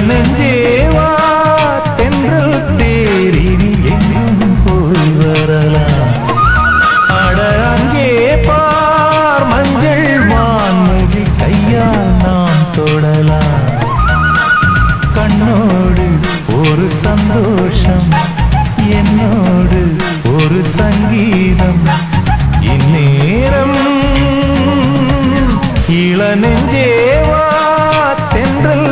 நெஞ்சே வா தென்றல் தேரி எங்கும் போய் வரலாம். அட அங்கே பார் மஞ்சள் வான்மதி கையால் நாம் தொடலாம். கண்ணோடு ஒரு சந்தோஷம் தென்றல்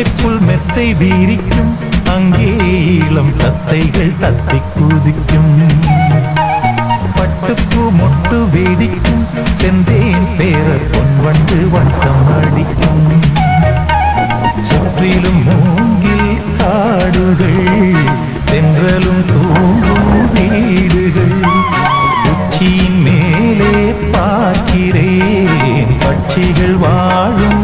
பச்சை மெத்தை வீரிக்கும் அங்கே இளம் தத்தைகள் தத்தை குதிக்கும். பட்டுப்பூ மொட்டு வேடிக்கும் செந்தேன் பேர பொன் வண்டு வட்டம் அடிக்கும். சுற்றிலும் மூங்கில் காடுகள் தென்றலும் தூங்கும் வீடுகள். உச்சியின் மேலே பார்க்கிறேன் பட்சிகள் வாழும்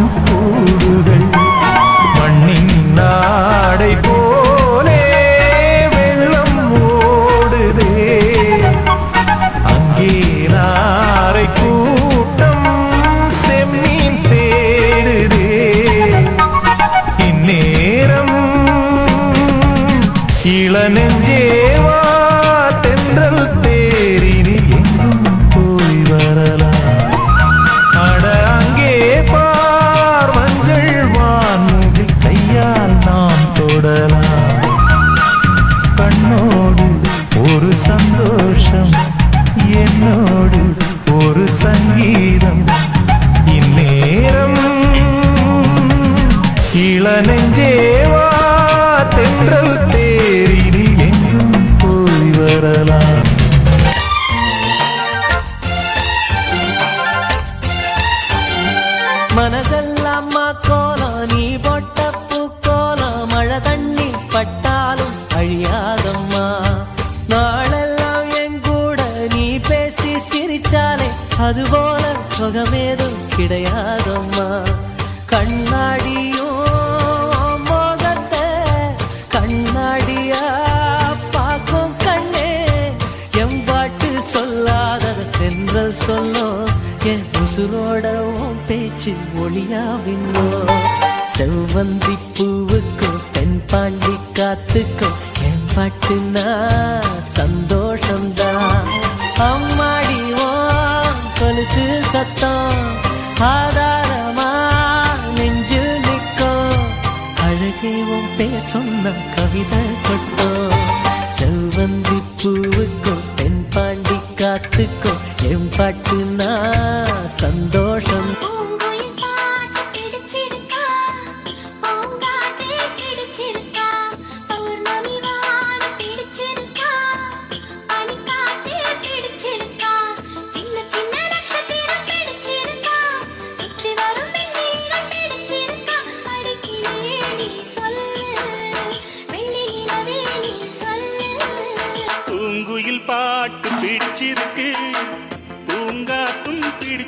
தொடலாம் கண்ணோடு ஒரு சந்தோஷம் என்னோடு ஒரு சங்கீதம். இந்நேரம் இளநெஞ்சேவா தென்றல் தேரில் எங்கும் போய் வரலாம். சுகமேதும் கிடையாதம்மா. கண்ணாடியோ மோகத்தை கண்ணாடியா பார்க்கும் கண்ணே. எம்பாட்டு சொல்லாதத தென்றல் சொல்லும். என் உசுரோட பேச்சு ஒளியா விண்ணோ செவ்வந்தி பூவுக்கும் தென் பாண்டி காத்துக்கும் என் பாட்டுனா உன் பேர் சொன்ன கவிதை கொட்டும் செவ்வந்தி பூவுக்கும் தென் பாண்டி காத்துக்கும் என் பாட்டு நான் சந்தோஷம்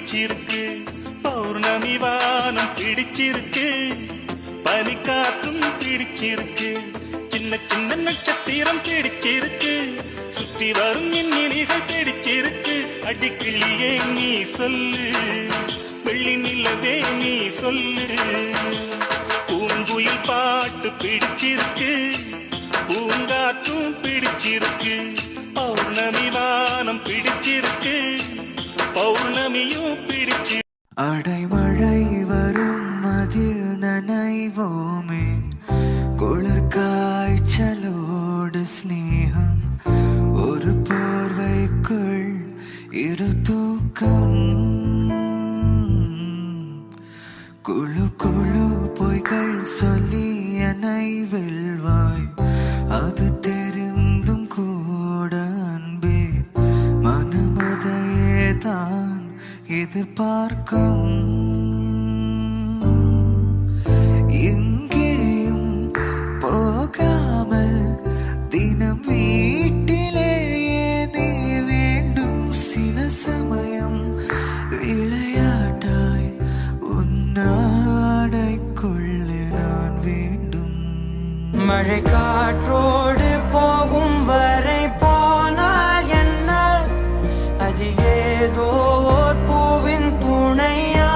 பிடிச்சிருக்கு. பௌர்ணமி வானம் பிடிச்சிருக்கு. பனிக்காத்தும் பிடிச்சிருக்கு. சின்ன சின்ன நட்சத்திரம் பிடிச்சிருக்கு. சுத்தி வரும் மின்னினிகள் பிடிச்சிருக்கு. அடிக்கிளியே நீ சொல்லு. வெள்ளி நிலவே நீ சொல்லு. பூங்குயில் பாட்டு பிடிச்சிருக்கு. பூங்காற்றும் பிடிச்சிருக்கு. பௌர்ணமி அடைமழை வரும் அதில் நனைவோமே. குளிர் காய்ச்சலோடு ஸ்நேகம் ஒரு போர்வைக்குள் இரு தூக்கம். குழு குழு பொய்கள் சொல்லி என்னை வெல்வாய். அது தெரிந்தும் கூட அன்பே. மனமதையே தான் எதிர்பார்க்கும். எங்கேயும் போகாமல் தினம் வீட்டிலேயே நீ வேண்டும். சில சமயம் விளையாட்டாய் உன்னாடைக்குள்ள நான் வேண்டும். மழை காற்றோடு போகும் வரை போனால் என்ன? அது ஏதோ me